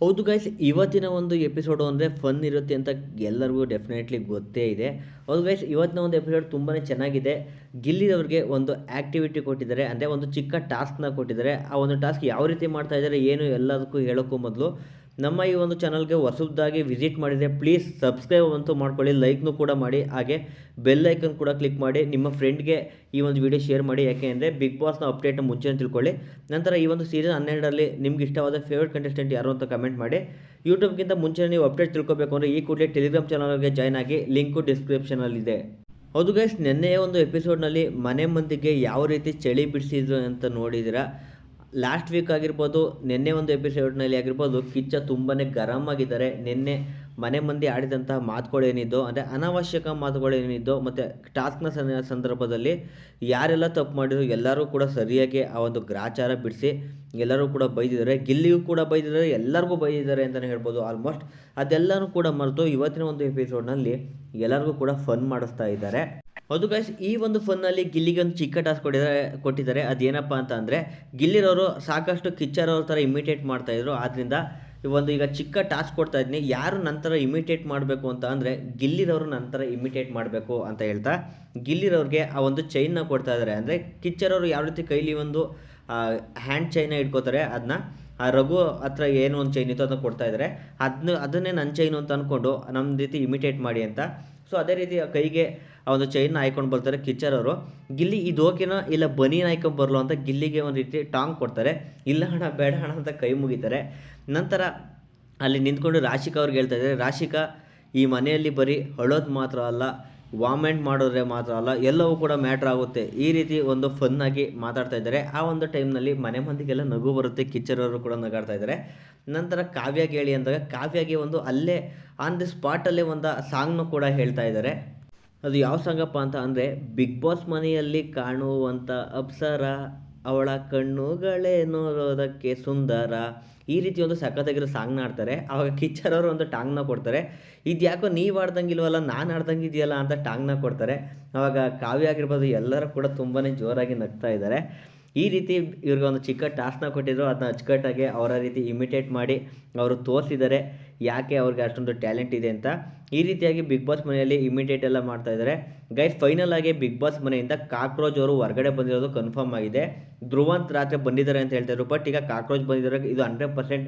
ಹೌದು ಗೈಸ್ ಇವತ್ತಿನ ಒಂದು ಎಪಿಸೋಡು ಅಂದರೆ ಫನ್ ಇರುತ್ತೆ ಅಂತ ಎಲ್ಲರಿಗೂ ಡೆಫಿನೆಟ್ಲಿ ಗೊತ್ತೇ ಇದೆ. ಹೌದು ಗೈಸ್ ಇವತ್ತಿನ ಒಂದು ಎಪಿಸೋಡ್ ತುಂಬಾ ಚೆನ್ನಾಗಿದೆ. ಗಿಲ್ಲಿದವ್ರಿಗೆ ಒಂದು ಆ್ಯಕ್ಟಿವಿಟಿ ಕೊಟ್ಟಿದ್ದಾರೆ, ಅಂದರೆ ಒಂದು ಚಿಕ್ಕ ಟಾಸ್ಕ್ನ ಕೊಟ್ಟಿದ್ದಾರೆ. ಆ ಒಂದು ಟಾಸ್ಕ್ ಯಾವ ರೀತಿ ಮಾಡ್ತಾ ಇದ್ದಾರೆ, ಏನು ಎಲ್ಲದಕ್ಕೂ ಹೇಳೋಕ್ಕೂ ಮೊದಲು ನಮ್ಮ ಈ ಒಂದು ಚಾನಲ್ಗೆ ಹೊಸದಾಗಿ ವಿಸಿಟ್ ಮಾಡಿದರೆ ಪ್ಲೀಸ್ ಸಬ್ಸ್ಕ್ರೈಬ್ ಅಂತೂ ಮಾಡ್ಕೊಳ್ಳಿ, ಲೈಕ್ನು ಕೂಡ ಮಾಡಿ, ಹಾಗೆ ಬೆಲ್ ಐಕನ್ ಕೂಡ ಕ್ಲಿಕ್ ಮಾಡಿ, ನಿಮ್ಮ ಫ್ರೆಂಡ್ಗೆ ಈ ಒಂದು ವಿಡಿಯೋ ಶೇರ್ ಮಾಡಿ, ಯಾಕೆ ಅಂದರೆ ಬಿಗ್ ಬಾಸ್ನ ಅಪ್ಡೇಟ್ನ ಮುಂಚೆ ತಿಳ್ಕೊಳ್ಳಿ. ನಂತರ ಈ ಒಂದು ಸೀಸನ್ ಹನ್ನೆರಡರಲ್ಲಿ ನಿಮ್ಗೆ ಇಷ್ಟವಾದ ಫೇವ್ರೇಟ್ ಕಂಟೆಸ್ಟೆಂಟ್ ಯಾರು ಅಂತ ಕಮೆಂಟ್ ಮಾಡಿ. ಯೂಟ್ಯೂಬ್ಗಿಂತ ಮುಂಚೆ ನೀವು ಅಪ್ಡೇಟ್ ತಿಳ್ಕೊಬೇಕು ಅಂದರೆ ಈ ಕೂಡಲೇ ಟೆಲಿಗ್ರಾಮ್ ಚಾನಲ್ಗೆ ಜಾಯ್ನ್ ಆಗಿ ಲಿಂಕು ಡಿಸ್ಕ್ರಿಪ್ಷನಲ್ಲಿದೆ ಹೌದು ಗೈಸ್ ನಿನ್ನೆಯ ಒಂದು ಎಪಿಸೋಡ್ನಲ್ಲಿ ಮನೆ ಮಂದಿಗೆ ಯಾವ ರೀತಿ ಚಳಿ ಬಿಡಿಸಿದ್ರು ಅಂತ ನೋಡಿದ್ದೀರಾ? ಲಾಸ್ಟ್ ವೀಕ್ ಆಗಿರ್ಬೋದು, ನಿನ್ನೆ ಒಂದು ಎಪಿಸೋಡ್ನಲ್ಲಿ ಆಗಿರ್ಬೋದು, ಕಿಚ್ಚ ತುಂಬಾ ಗರಂ ಆಗಿದ್ದಾರೆ. ನಿನ್ನೆ ಮನೆ ಮಂದಿ ಆಡಿದಂತಹ ಮಾತುಗಳೇನಿದ್ದೋ ಅಂದರೆ ಅನಾವಶ್ಯಕ ಮಾತುಗಳೇನಿದ್ದೋ ಮತ್ತು ಟಾಸ್ಕ್ನ ಸಂದರ್ಭದಲ್ಲಿ ಯಾರೆಲ್ಲ ತಪ್ಪು ಮಾಡಿದ್ರು, ಎಲ್ಲರೂ ಕೂಡ ಸರಿಯಾಗಿ ಆ ಒಂದು ಗ್ರಾಚಾರ ಬಿಡಿಸಿ, ಎಲ್ಲರೂ ಕೂಡ ಬೈದಿದ್ದಾರೆ. ಗಿಲ್ಲಿಗೂ ಕೂಡ ಬೈದಿದ್ದಾರೆ, ಎಲ್ಲರಿಗೂ ಬೈದಿದ್ದಾರೆ ಅಂತಲೇ ಹೇಳ್ಬೋದು ಆಲ್ಮೋಸ್ಟ್ ಅದೆಲ್ಲನೂ ಕೂಡ ಮರೆತು ಇವತ್ತಿನ ಒಂದು ಎಪಿಸೋಡ್ನಲ್ಲಿ ಎಲ್ಲರಿಗೂ ಕೂಡ ಫನ್ ಮಾಡಿಸ್ತಾ ಇದ್ದಾರೆ. ಹೌದು ಗಾಯ್ಸ್ ಈ ಒಂದು ಫೋನ್ನಲ್ಲಿ ಗಿಲ್ಲಿಗೆ ಒಂದು ಚಿಕ್ಕ ಟಾಸ್ಕ್ ಕೊಟ್ಟಿದ್ದಾರೆ ಕೊಟ್ಟಿದ್ದಾರೆ. ಅದೇನಪ್ಪ ಅಂತ ಅಂದರೆ, ಗಿಲ್ಲಿರವರು ಸಾಕಷ್ಟು ಕಿಚ್ಚರವ್ರ ಥರ ಇಮಿಟೇಟ್ ಮಾಡ್ತಾಯಿದ್ರು ಆದ್ದರಿಂದ ಒಂದು ಈಗ ಚಿಕ್ಕ ಟಾಸ್ಕ್ ಕೊಡ್ತಾ ಇದ್ದೀನಿ ಯಾರು ನಂತರ ಇಮಿಟೇಟ್ ಮಾಡಬೇಕು ಅಂತ ಅಂದರೆ, ಗಿಲ್ಲಿರವರು ನಂತರ ಇಮಿಟೇಟ್ ಮಾಡಬೇಕು ಅಂತ ಹೇಳ್ತಾ, ಗಿಲ್ಲಿರವ್ರಿಗೆ ಆ ಒಂದು ಚೈನ್ನ ಕೊಡ್ತಾ ಇದ್ದಾರೆ. ಅಂದರೆ ಕಿಚ್ಚರವರು ಯಾವ ರೀತಿ ಕೈಲಿ ಒಂದು ಹ್ಯಾಂಡ್ ಚೈನ ಇಟ್ಕೋತಾರೆ ಅದನ್ನ ಆ ರಘು ಹತ್ರ ಏನು ಒಂದು ಚೈನ್ ಇತ್ತು ಅದನ್ನ ಕೊಡ್ತಾ ಇದ್ದಾರೆ. ಅದನ್ನ ಅದನ್ನೇ ನನ್ನ ಚೈನು ಅಂತ ಅಂದ್ಕೊಂಡು ನಮ್ಮ ರೀತಿ ಇಮಿಟೇಟ್ ಮಾಡಿ ಅಂತ. ಸೊ ಅದೇ ರೀತಿ ಕೈಗೆ ಆ ಒಂದು ಚೈನ್ನ ಹಾಯ್ಕೊಂಡು ಬರ್ತಾರೆ ಕಿಚ್ಚರ್ ಅವರು. ಗಿಲ್ಲಿ ಇದು ಓಕೆನೋ? ಇಲ್ಲ ಬನಿ ಹಾಯ್ಕೊಂಡು ಬರಲು ಅಂತ ಗಿಲ್ಲಿಗೆ ಒಂದು ರೀತಿ ಟಾಂಗ್ ಕೊಡ್ತಾರೆ. ಇಲ್ಲ ಹಣ ಬೇಡ ಹಣ ಅಂತ ಕೈ ಮುಗಿತಾರೆ. ನಂತರ ಅಲ್ಲಿ ನಿಂತ್ಕೊಂಡು ರಾಶಿಕಾ ಅವ್ರಿಗೆ ಹೇಳ್ತಾ ಇದ್ದಾರೆ, ರಾಶಿಕಾ, ಈ ಮನೆಯಲ್ಲಿ ಬರೀ ಅಳೋದು ಮಾತ್ರ ಅಲ್ಲ, ವಾಮೆಂಟ್ ಮಾಡಿದ್ರೆ ಮಾತ್ರ ಅಲ್ಲ, ಎಲ್ಲವೂ ಕೂಡ ಮ್ಯಾಟ್ರ್ ಆಗುತ್ತೆ. ಈ ರೀತಿ ಒಂದು ಫನ್ನಾಗಿ ಮಾತಾಡ್ತಾ ಇದ್ದಾರೆ. ಆ ಒಂದು ಟೈಮ್ನಲ್ಲಿ ಮನೆ ಮಂದಿಗೆಲ್ಲ ನಗು ಬರುತ್ತೆ ಕಿಚ್ಚರವರು ಕೂಡ ನಗಾಡ್ತಾ ಇದ್ದಾರೆ. ನಂತರ ಕಾವ್ಯ ಹೇಳಿ ಅಂದಾಗ ಕಾವ್ಯಗೆ ಒಂದು ಅಲ್ಲೇ ಆನ್ ದಿ ಸ್ಪಾಟಲ್ಲೇ ಒಂದು ಸಾಂಗ್ನು ಕೂಡ ಹೇಳ್ತಾ ಇದ್ದಾರೆ. ಅದು ಯಾವ ಸಾಂಗಪ್ಪ ಅಂತ ಅಂದರೆ ಬಿಗ್ ಬಾಸ್ ಮನೆಯಲ್ಲಿ ಕಾಣುವಂಥ ಅಪ್ಸರ, ಅವಳ ಕಣ್ಣುಗಳೇ ನೋಡೋದಕ್ಕೆ ಸುಂದರ. ಈ ರೀತಿ ಒಂದು ಸಖತ್ತಾಗಿರೋ ಸಾಂಗ್ನ ಆಡ್ತಾರೆ ಆವಾಗ ಕಿಚ್ಚರವರು ಒಂದು ಟಾಂಗ್ನ ಕೊಡ್ತಾರೆ. ಇದು ಯಾಕೋ ನೀವು ಆಡ್ದಂಗಿಲ್ವಲ್ಲ ನಾನು ಆಡ್ದಂಗಿದೆಯಲ್ಲ ಅಂತ ಟಾಂಗ್ನ ಕೊಡ್ತಾರೆ. ಆವಾಗ ಕಾವ್ಯ ಆಗಿರ್ಬೋದು ಎಲ್ಲರೂ ಕೂಡ ತುಂಬಾ ಜೋರಾಗಿ ನಗ್ತಾ ಇದ್ದಾರೆ. ಈ ರೀತಿ ಇವ್ರಿಗೆ ಒಂದು ಚಿಕ್ಕ ಟಾಸ್ಕ್ನ ಕೊಟ್ಟಿದ್ರು ಅದನ್ನ ಅಚ್ಚುಕಟ್ಟಾಗಿ ಅವರ ರೀತಿ ಇಮಿಟೇಟ್ ಮಾಡಿ ಅವರು ತೋರಿಸಿದ್ದಾರೆ ಯಾಕೆ ಅವ್ರಿಗೆ ಅಷ್ಟೊಂದು ಟ್ಯಾಲೆಂಟ್ ಇದೆ ಅಂತ. ಈ ರೀತಿಯಾಗಿ ಬಿಗ್ ಬಾಸ್ ಮನೆಯಲ್ಲಿ ಇಮಿಟೇಟ್ ಎಲ್ಲ ಮಾಡ್ತಾ ಇದ್ದಾರೆ ಗೈಸ್ ಫೈನಲ್ ಆಗಿ ಬಿಗ್ ಬಾಸ್ ಮನೆಯಿಂದ ಕಾಕ್ರೋಚ್ ಅವರು ಹೊರಗಡೆ ಬಂದಿರೋದು ಕನ್ಫರ್ಮ್ ಆಗಿದೆ. ಧ್ರುವಂತ್ ರಾತ್ರಿ ಬಂದಿದ್ದಾರೆ ಅಂತ ಹೇಳ್ತಾರೆ ಬಟ್ ಈಗ ಕಾಕ್ರೋಚ್ ಬಂದಿದ್ದಾರೆ ಇದು ಹಂಡ್ರೆಡ್ ಪರ್ಸೆಂಟ್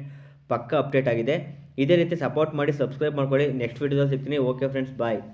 ಪಕ್ಕ ಅಪ್ಡೇಟ್ ಆಗಿದೆ. ಇದೇ ರೀತಿ ಸಪೋರ್ಟ್ ಮಾಡಿ ಸಬ್ಸ್ಕ್ರೈಬ್ ಮಾಡ್ಕೊಳ್ಳಿ. ನೆಕ್ಸ್ಟ್ ವೀಡಿಯೋದಲ್ಲಿ ಸಿಗ್ತೀನಿ. Okay friends bye